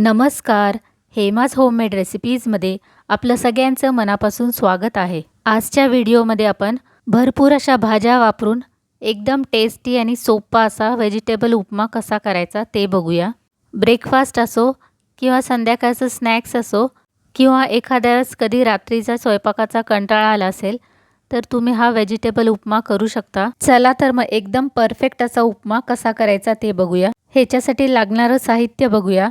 नमस्कार. हेमाज होममेड रेसिपीजमध्ये आपलं सगळ्यांचं मनापासून स्वागत आहे. आजच्या व्हिडिओमध्ये आपण भरपूर अशा भाज्या वापरून एकदम टेस्टी आणि सोपा असा व्हेजिटेबल उपमा कसा करायचा ते बघूया. ब्रेकफास्ट असो किंवा संध्याकाळचं स्नॅक्स असो किंवा एखाद्या वेळेस कधी रात्रीचा स्वयंपाकाचा कंटाळा आला असेल तर तुम्ही हा व्हेजिटेबल उपमा करू शकता. चला तर मग एकदम परफेक्ट असा उपमा कसा करायचा ते बघूया. ह्याच्यासाठी लागणारं साहित्य बघूया.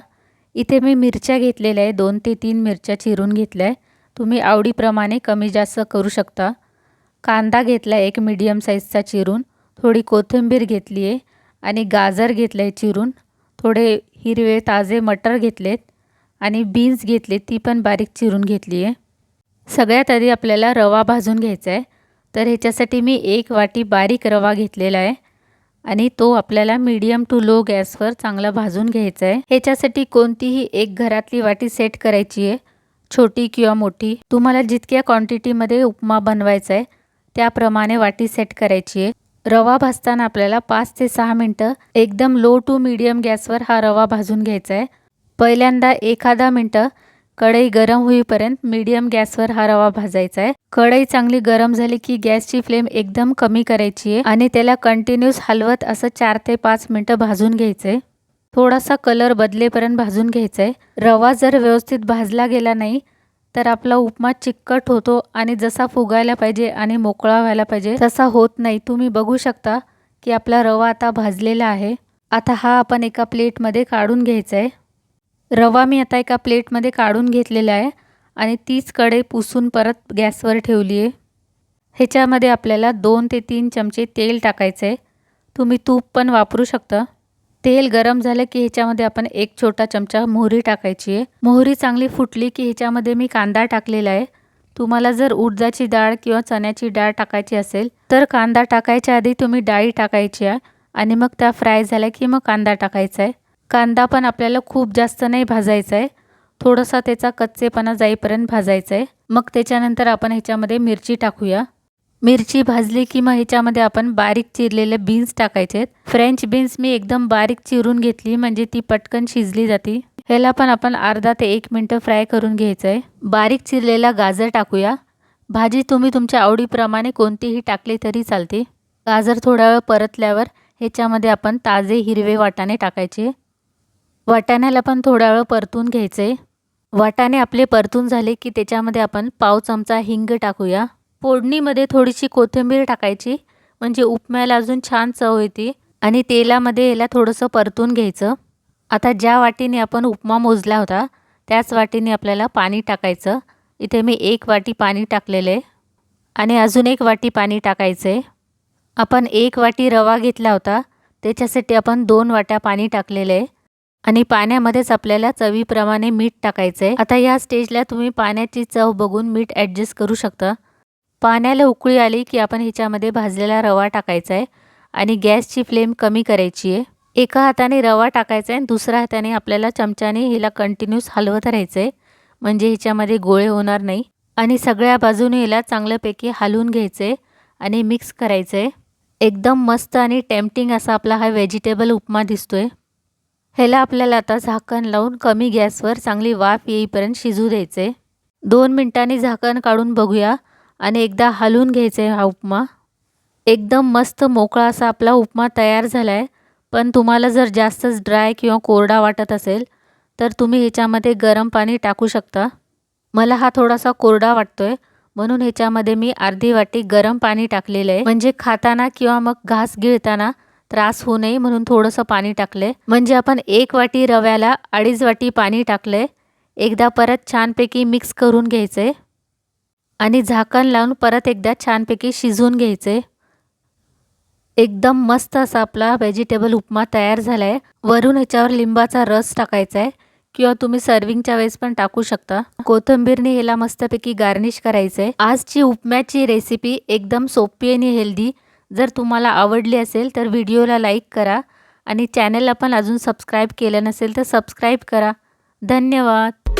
इथे मी मिरच्या घेतलेल्या आहे. दोन ते तीन मिरच्या चिरून घेतल्या आहे. तुम्ही आवडीप्रमाणे कमी जास्त करू शकता. कांदा घेतला आहे एक मीडियम साईजचा चिरून. थोडी कोथिंबीर घेतली आहे आणि गाजर घेतलं आहे चिरून. थोडे हिरवे ताजे मटर घेतलेत आणि बीन्स घेतले ती पण बारीक चिरून घेतली आहे. सगळ्यात आधी आपल्याला रवा भाजून घ्यायचा आहे. तर ह्याच्यासाठी मी एक वाटी बारीक रवा घेतलेला आहे. आणि तो आपल्याला मीडियम टू लो गॅसवर चांगला भाजून घ्यायचा आहे ह्याच्यासाठी कोणतीही एक घरातली वाटी सेट करायची आहे. छोटी किंवा मोठी. तुम्हाला जितक्या क्वांटिटीमध्ये उपमा बनवायचा आहे त्याप्रमाणे वाटी सेट करायची आहे. रवा भाजताना आपल्याला पाच ते सहा मिनटं एकदम लो टू मीडियम गॅसवर हा रवा भाजून घ्यायचा आहे पहिल्यांदा एखादा मिनटं कढई गरम होईपर्यंत मीडियम गॅसवर हा रवा भाजायचा आहे कढई चांगली गरम झाली की गॅसची फ्लेम एकदम कमी करायची आहे आणि त्याला कंटिन्यूस हलवत असं चार ते पाच मिनटं भाजून घ्यायचं आहे थोडासा कलर बदलेपर्यंत भाजून घ्यायचा आहे रवा जर व्यवस्थित भाजला गेला नाही तर आपला उपमा चिकट होतो आणि जसा फुगायला पाहिजे आणि मोकळा व्हायला पाहिजे तसा होत नाही. तुम्ही बघू शकता की आपला रवा आता भाजलेला आहे. आता हा आपण एका प्लेटमध्ये काढून घ्यायचा आहे रवा मी आता एका प्लेटमध्ये काढून घेतलेला आहे. आणि तीच कढई पुसून परत गॅसवर ठेवली आहे ह्याच्यामध्ये आपल्याला दोन ते तीन चमचे तेल टाकायचं आहे तुम्ही तूप पण वापरू शकता. तेल गरम झालं की ह्याच्यामध्ये आपण एक छोटा चमचा मोहरी टाकायची आहे मोहरी चांगली फुटली की ह्याच्यामध्ये मी कांदा टाकलेला आहे. तुम्हाला जर उडदाची डाळ किंवा चण्याची डाळ टाकायची असेल तर कांदा टाकायच्या आधी तुम्ही डाळी टाकायची आहे आणि मग त्या फ्राय झाल्या की मग कांदा टाकायचा आहे कांदा पण आपल्याला खूप जास्त नाही भाजायचा आहे थोडासा त्याचा कच्चेपणा जाईपर्यंत भाजायचा आहे मग त्याच्यानंतर आपण ह्याच्यामध्ये मिरची टाकूया. मिरची भाजली की मग ह्याच्यामध्ये आपण बारीक चिरलेले बीन्स टाकायचे आहेत फ्रेंच बीन्स मी एकदम बारीक चिरून घेतली म्हणजे ती पटकन शिजली जाते. ह्याला पण आपण अर्धा ते एक मिनटं फ्राय करून घ्यायचं आहे बारीक चिरलेला गाजर टाकूया. भाजी तुम्ही तुमच्या आवडीप्रमाणे कोणतीही टाकली तरी चालते. गाजर थोडा वेळ परतल्यावर ह्याच्यामध्ये आपण ताजे हिरवे वाटाणे टाकायचे. वाटाण्याला पण थोडा वेळ परतून घ्यायचं आहे वाटाणे आपले परतून झाले की त्याच्यामध्ये आपण पाव चमचा हिंग टाकूया. फोडणीमध्ये थोडीशी कोथिंबीर टाकायची म्हणजे उपम्याला अजून छान चव येते आणि तेलामध्ये याला थोडंसं परतून घ्यायचं. आता ज्या वाटीने आपण उपमा मोजला होता त्याच वाटीने आपल्याला पाणी टाकायचं. इथे मी एक वाटी पाणी टाकलेलं आहे आणि अजून एक वाटी पाणी टाकायचं. आहे आपण एक वाटी रवा घेतला होता त्याच्यासाठी आपण दोन वाट्या पाणी टाकलेलं. आहे आणि पाण्यामध्येच आपल्याला चवीप्रमाणे मीठ टाकायचं आहे आता या स्टेजला तुम्ही पाण्याची चव बघून मीठ ॲडजस्ट करू शकता. पाण्याला उकळी आली की आपण हिच्यामध्ये भाजलेला रवा टाकायचा आहे आणि गॅसची फ्लेम कमी करायची आहे. एका हाताने रवा टाकायचा आहे आणि दुसऱ्या हाताने आपल्याला चमच्याने हिला कंटिन्यूस हलवत राहायचं आहे म्हणजे हिच्यामध्ये गोळे होणार नाही. आणि सगळ्या बाजूने हिला चांगल्यापैकी हलवून घ्यायचं आहे आणि मिक्स करायचं आहे एकदम मस्त आणि टेम्पटिंग असा आपला हा व्हेजिटेबल उपमा दिसतोय. ह्याला आपल्याला आता झाकण लावून कमी गॅसवर चांगली वाफ येईपर्यंत शिजू द्यायचे. दोन मिनटांनी झाकण काढून बघूया आणि एकदा हलवून घ्यायचे हा उपमा. एकदम मस्त मोकळा असा आपला उपमा तयार झाला आहे पण तुम्हाला जर जास्तच ड्राय किंवा कोरडा वाटत असेल तर तुम्ही ह्याच्यामध्ये गरम पाणी टाकू शकता. मला हा थोडासा कोरडा वाटतो आहे म्हणून ह्याच्यामध्ये मी अर्धी वाटी गरम पाणी टाकलेलं आहे. म्हणजे खाताना किंवा मग घास गिळताना त्रास होऊ नये म्हणून थोडंसं पाणी टाकले म्हणजे आपण एक वाटी रव्याला अडीच वाटी पाणी टाकले एकदा परत छानपैकी मिक्स करून घ्यायचे आणि झाकण लावून परत एकदा छानपैकी शिजवून घ्यायचे एकदम मस्त असा आपला व्हेजिटेबल उपमा तयार झाला आहे वरून ह्याच्यावर लिंबाचा रस टाकायचा आहे किंवा तुम्ही सर्विंगच्या वेळेस पण टाकू शकता. कोथिंबीरने ह्याला मस्तपैकी गार्निश करायचं आहे आजची उपम्याची रेसिपी एकदम सोपी आणि हेल्दी जर तुम्हाला आवडली असेल तर व्हिडिओला लाईक करा आणि चॅनलला पण अजून सबस्क्राईब केलं नसेल तर सबस्क्राईब करा. धन्यवाद.